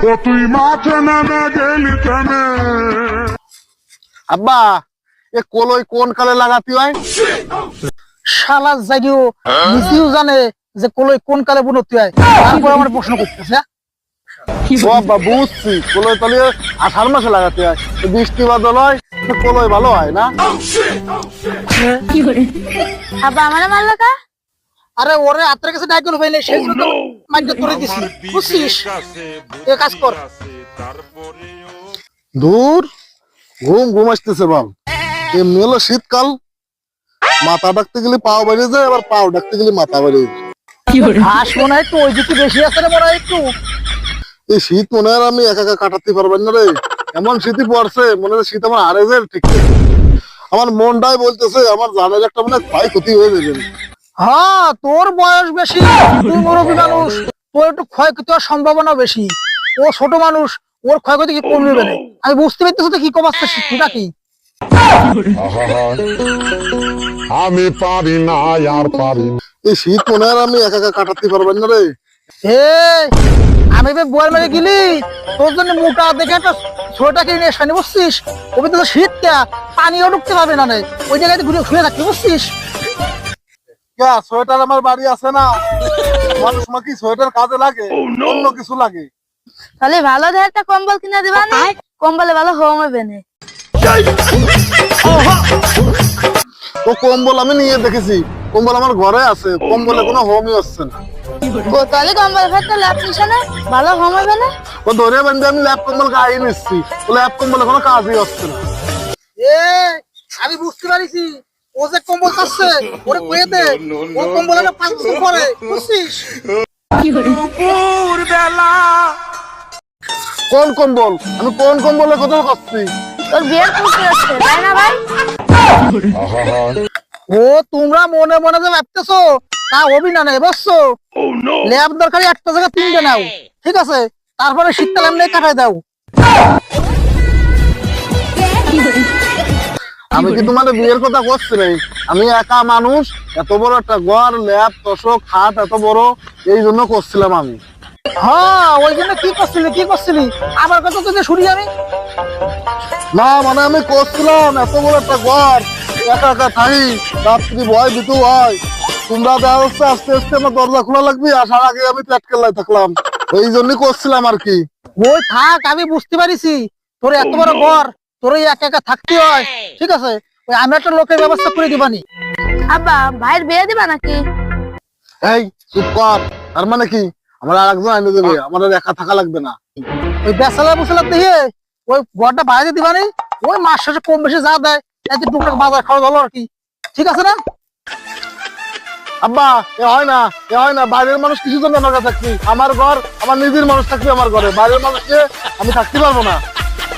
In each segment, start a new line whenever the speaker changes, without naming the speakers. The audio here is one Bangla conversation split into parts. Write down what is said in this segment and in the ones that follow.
ও তুই মাঠে নেমে গেলি থেমে
আব্বা এ কলই কোন কালে লাগাতে হয়?
শালা জাগিও নিজেও জানে যে কলই কোন কালে বুনতি হয়। তারপর আমার প্রশ্ন করতেছে হ্যাঁ?
ও আব্বা বুঝছি। কলই তাহলে আষাঢ় মাসে লাগাতে হয়। বৃষ্টি বাদল হয় কলই ভালো হয় না?
আব্বা আমার মারলো কা
আরে ওরে আত্মার কাছে ডাইকে লুবাই নেই সেই জন্য মাইন্ড করে দিছি। বুঝছিস এ কাজ কর।
দূর ঘুম ঘুম আসতেছে বাল। এমনি হলো শীতকাল। মাথা ডাকতে গেলে পাও বেরিয়ে যায় আবার পাও ডাকতে গেলে মাথা বেরিয়ে যায়।
ঘাস মনে হয় একটু ওই দিকে বেশি আছে রে মনে হয় একটু।
এই শীত মনে হয় আমি একা একা কাটাতে পারবেন না রে। এমন শীতই পড়ছে মনে হয় শীত আমার হারে যায় ঠিক আমার মনটাই বলতেছে আমার জানের একটা মনে হয় ক্ষয় ক্ষতি হয়ে যাবে।
হ্যাঁ তোর বয়স বেশি তুই মুরব্বী মানুষ তোর একটু ক্ষয়ক্ষতি হওয়ার সম্ভাবনা বেশি। ও ছোট মানুষ ওর ক্ষয়ক্ষতি কি কমবে না আমি বুঝতে পারতেছি তো কি কমাচ্ছে সেটা কি।
আমি পারি না আর পারি না।
এই শীত মনে হয় আর আমি একা একা কাটাতে পারবেন না রে।
হে আমি বে বয়ার মেরে গেলি তোর জন্য মোটা দেখে একটা ছোটটা কিনে নিয়ে সানি বুঝছিস? ওই তো শীত কে পানিও ঢুকতে পারবে না রে। ওই জায়গায় ঘুরে শুয়ে থাকতে বুঝছিস?
সোয়েটার আমার বাড়ি আছে না। মানুষ মা কি সোয়েটার কাজে লাগে অন্য কিছু লাগে।
তাহলে ভালো দেখে একটা কম্বল কিনে দিবা না? কম্বলে ভালো হোম হবে না।
তো কম্বল আমি নিয়ে দেখেছি। কম্বল আমার ঘরে আছে কম্বলে কোনো হোমই হচ্ছে না।
ও তাহলে কম্বল ফেলতে লাভ নিছে না ভালো হোম হবে না?
ও ধরে বেঁধে আমি ল্যাপ কম্বল গায়ে নিচ্ছি। ও ল্যাপ কম্বলে কোনো কাজই হচ্ছে না।
এ আমি বুঝতে পারিছি। ও যে কম্বল চাচ্ছে ওরে কয়ে দে ও কম্বল একটা পাঁচ বছর পরে বুঝছিস?
কোন কম্বল? আমি কোন কম্বলের কথা করছি
তোর বিয়ের খুশি হচ্ছে তাই না ভাই?
ও তোমরা মনে মনে যে ভাবতেছো তা হবি না নেই বুঝছ? ল্যাব দরকারি একটা জায়গা তিনটে নাও ঠিক আছে? তারপরে শীতকাল এমনি কাটাই দাও।
আমি কি তোমার বিয়ের কথা করছি নাই আমি একা মানুষ এত বড় একটা ঘর ল্যাপ তোষক খাট এত বড় এই জন্য করছিলাম আমি।
হ্যাঁ ওই জন্য কি করছিলি কি করছিলি? আমার কথা শুনি আমি।
না মানে আমি করছিলাম এত বড় একটা ঘর একা একা থাকি রাত্রি ভয় হয়। তোমরা হচ্ছে আস্তে আস্তে আমার দরজা খোলা লাগবে আসার আগে আমি থাকলাম। জন্যই করছিলাম আর কি।
ওই থাক আমি বুঝতে পারিছি। তোর এত বড় ঘর তোর একা একা থাকতে হয়। ঠিক আছে? ওই আমি একটা লোকের ব্যবস্থা করে দিবানি।
আব্বা ভাইয়ের বিয়ে দিবা নাকি?
এই চুপ কর। তার মানে কি? আমার আর একজন আইনে দেবে। আমার আর একা থাকা লাগবে না।
ওই বেসালা বুসালা দিয়ে ওই ঘরটা বাইরে দিবানি ওই মাস শেষে কম বেশি যা দেয় এতে টুকটাক বাজার খাওয়া ভালো আর কি। ঠিক আছে না?
আব্বা এ হয় না এ হয় না। বাইরের মানুষ কিছু জন্য আমার কাছে থাকবি। আমার ঘর আমার নিজের মানুষ থাকবে আমার ঘরে। বাইরের মানুষকে আমি থাকতে পারব না।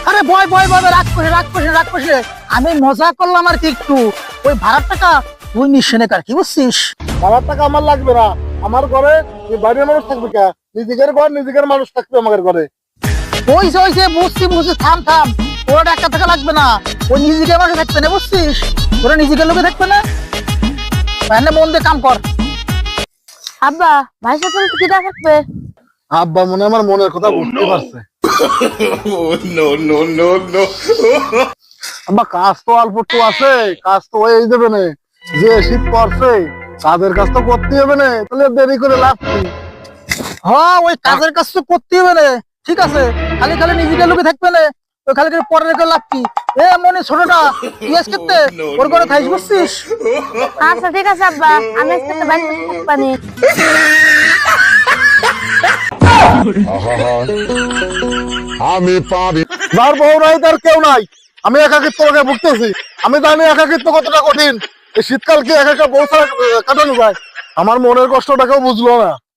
আরে বয় বয় বয় রাগ করে রাগ করে রাগ করে। আমি মজা করলাম আর কি একটু। ওই ভাড়ার টাকা তুই নিশ্চয় কার কি বুঝছিস?
আমার টাকা আমার লাগবে না। আমার ঘরে এই বাইরের মানুষ থাকবে কে? নিজেদের ঘর নিজেদের মানুষ থাকবে আমার ঘরে।
ওইসে ওইসে বুঝছি বুঝছি থাম থাম। ওর একটা টাকা লাগবে না। ওই নিজেকে মানুষ থাকবে না বুঝছিস? ওরা নিজেকে লোকে থাকবে না। মানে মন দিয়ে কাম কর।
আব্বা ভাই সাথে কিটা থাকবে?
আব্বা মনে আমার মনের কথা বুঝতে পারছে। আব্বা কাজ তো অল্প একটু আছে কাজ তো হয়ে যাবে না। যে শীত পড়ছে কাজের কাজ তো করতে হবে না তাহলে দেরি করে লাভ কি?
হ্যাঁ ওই কাজের কাজ তো করতে হবে না। ঠিক আছে খালি খালি নিজেকে লোকে থাকবে না ওই খালি খালি পরে রেখে লাভ কি? এ মনে ছোটটা তুই আজকে ওর ঘরে থাইস বুঝছিস
আচ্ছা ঠিক আছে আব্বা আমি আজকে তো বাড়িতে থাকবানি
আমি পারি
যার বউ নাই, তার কেউ নাই। আমি একাকিত্ব ভুগতেছি। আমি জানি একাকিত্ব কতটা কঠিন। এই শীতকাল কি একা একা বউ ছাড়া কাটানো যায়? আমার মনের কষ্টটাকেও বুঝলো না।